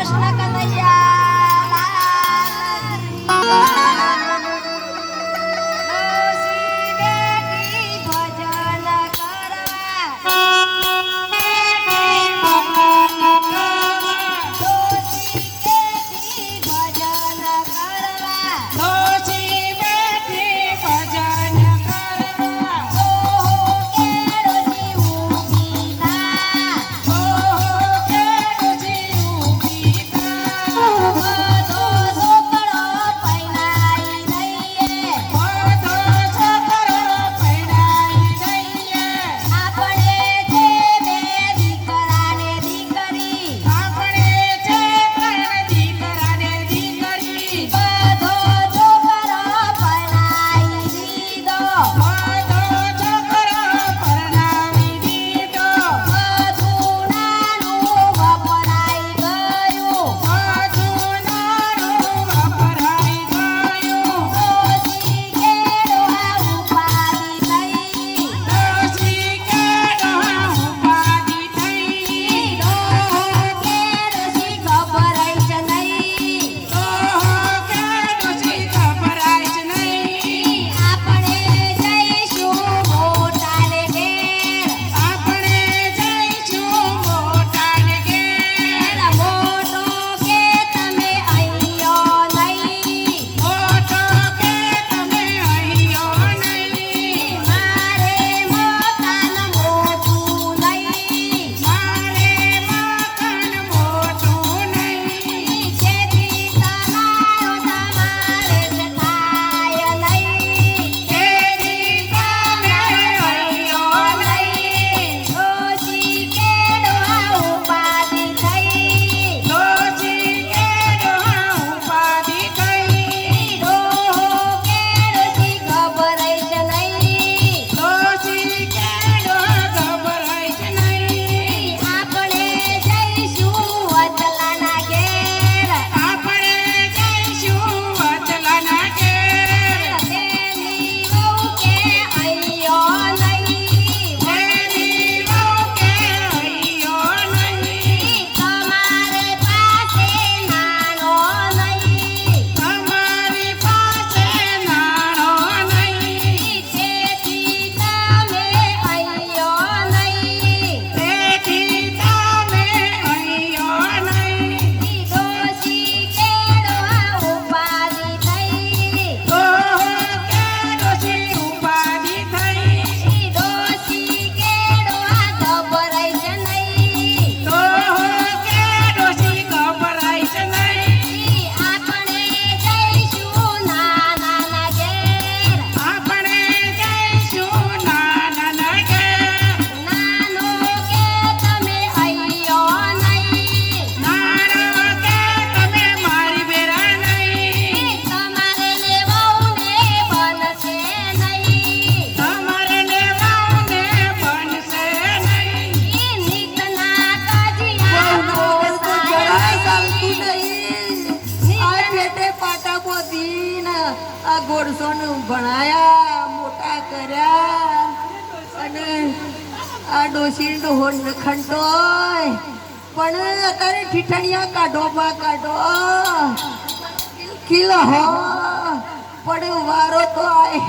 કૃષ્ણ કનૈયા આવા ઘોડસોનું ભણાયા, મોટા કર્યા. અને આ ડોસીનો હોન નખંડો પણ અત્યારે ઠીઠણિયા કાઢો, બા કાઢો. કિલ હો. પણ વારો તો આય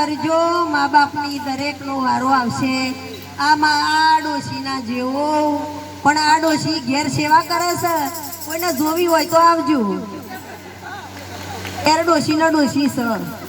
કરજો, મા બાપની દરેકનો વારો આવશે. આમાં આડોશીના જેવો. પણ આડોશી ડોશી ઘેર સેવા કરે છે. કોઈને જોવી હોય તો આવજો. ત્યારે ડોશીના ડોશી સર.